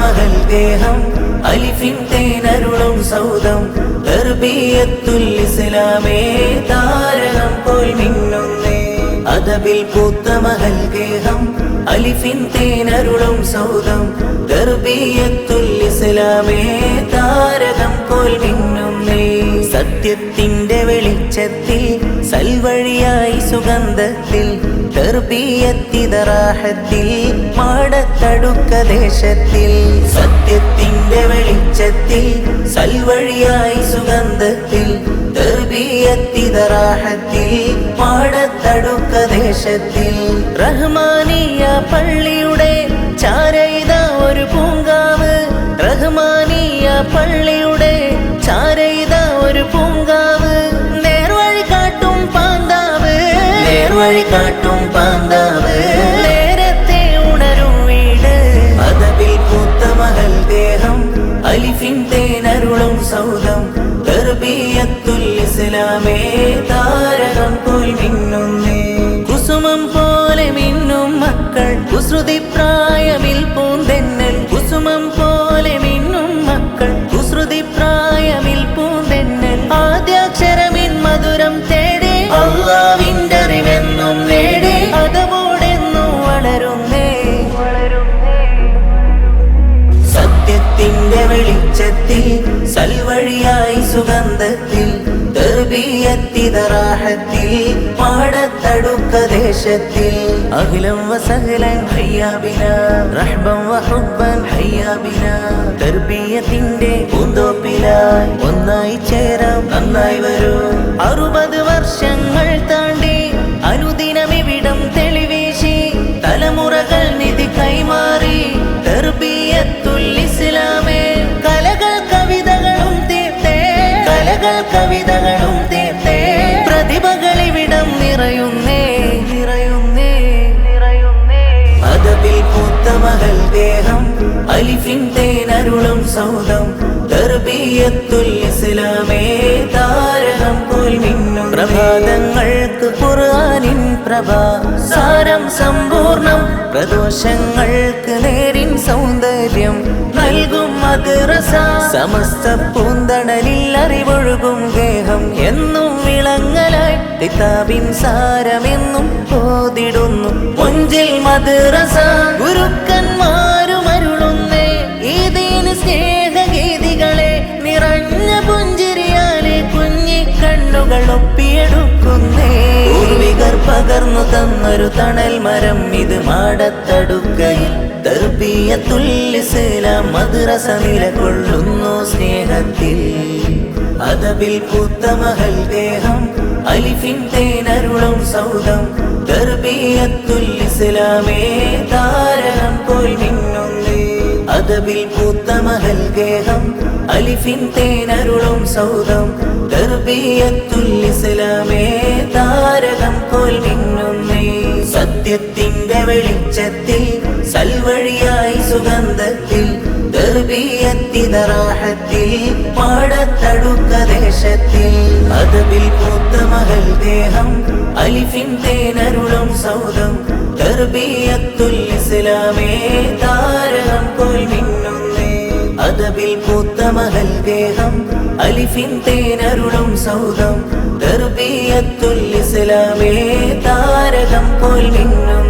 ഗേഹം അലിഫിൻ തേനരുളും സൗദം തർബിയത്തുൽ ഇസ്ലാമേ താരകം പോൽ മിന്നുന്നേ. അതബിൽ പൂത്ത മഹൽ ദേഹം അലിഫിൻ തേനരുളും സൗദം തർബിയത്തുൽ ഇസ്ലാമേ താരകം പോൽ മിന്നുന്നേ. സത്യത്തിന്റെ വെളിച്ചത്തിൽ സൽവഴിയായി സുഗന്ധത്തിൽ തെർബിയത്തിതറാഹത്തിൽ മാടത്തടുക്ക ദേശത്തിൽ സത്യത്തിന്റെ വെളിച്ചത്തിൽ സൽവഴിയായി സുഗന്ധത്തിൽ തെർബിയത്തിതറാഹത്തിൽ മാടത്തടുക്ക ദേശത്തിൽ റഹ്മാനിയ പള്ളിയുടെ ചാരയിത ഒരു പൂങ്കാവ്. റഹ്മാനിയ പള്ളിയുടെ തർബിയത്തുൽ ഇസ്ലാമേ താരകം പോൽ മിന്നുന്നേ. കുസുമം പോലെ മിന്നും മക്കൾ കുസൃതി പ്രായമിൽ പൂന്തെന്നൽ. കുസുമം പോലെ മിന്നും മക്കൾ കുസൃതി പ്രായമിൽ പൂന്തെന്നൽ. ആദ്യാക്ഷരമിൻ മധുരം തേടി അള്ളാവിന്റെ അറിവെന്നും നേടി അതവോടെന്നും വളരുന്നേ. സത്യത്തിന്റെ വെളിച്ചത്തിൽ സൽവഴിയായി സുഗന്ധത്തിൽ തെർബിയത്തിതറാഹത്തിൽ പാടത്തടുക്ക ദേശത്തിൽ അഖിലം വസഹലൻ ഹയ്യാബിന റഹ്ബം വഹുബൻ ഹയ്യാബിന തെർബിയത്തിന്റെ പൂന്തോപ്പിലായി ഒന്നായി ചേരാം നന്നായി വരൂ. അറുപത് വർഷങ്ങൾ താണ്ടി അനുദിനം ഇവിടം തെളിവേശി തലമുറകൾ കവിതകളും തീർത്തേ. പ്രതിഭകളി വിടം നിറയുന്നേ. നിറയുന്നേ. നിറയുന്നേ. മതത്തിൽ പൂത്ത മകൾ ദേഹം അലിഫിൻ തേനരുളും സൗദം തർബിയത്തുൽ ഇസ്ലാമേ താരകം പോൽ മിന്നും പ്രഭാതങ്ങൾക്ക് ഖുർആനിൻ പ്രഭ സാരം സമ്പൂർണം പ്രദോഷങ്ങൾക്ക് മദ്രസ സമസ്ത പൂന്തണലിൽ അറിവൊഴുകും ഗേഹം എന്നും വിളങ്ങലായി കിതാബിൻ സാരമെന്നും ഓതിടുന്നു മുഞ്ചിൽ മദ്രസ ഗുരുക്കന്മാരും അരുളുന്നേ ഈദീന് സ്നേഹഗീതികളെ നിറഞ്ഞ പുഞ്ചിരിയാലെ കുഞ്ഞിക്കണ്ണുകൾ പകർന്നു തന്നൊരു തണൽ മരം ഇത് മാടത്തടുക്കയിൽ. തുല്യസേല മദ്രസ നിലകൊള്ളുന്നു സ്നേഹത്തിൽ. അതബിൽ പൂത്ത മഹൽ ദേഹം അലിഫിൻ തേനരുളും സൗദം. തർബിയത്തുല്ലിസ്ലാമേ താരകം പോൽ അതബിൽ പൂത്ത മഹൽ ഗേഹം അലിഫിൻ തേനരുളും സൗദം ദർബിയത്തുൽ ഇസ്ലാമേ താരകം പോൽ മിന്നുന്നേ. സത്യത്തിന്റെ വെളിച്ചത്തിൽ സൽവഴിയായി സുഗന്ധത്തിൽ ദർബിയത്തിതറാഹത്തിൽ പാടത്തടുക്ക ദേശത്തിൽ. അതബിൽ പൂത്ത മഹൽ ദേഹം അലിഫിൻ തേനരുളും സൗദം ദർബിയത്തുൽ ഇസ്ലാമേ താരകം പൂത്ത ഗേഹം അലിഫിൻ തേനരുളും സൗദം ദർബിയത്തുൽ ഇസ്ലാമേ താരകം പോൽ മിന്നും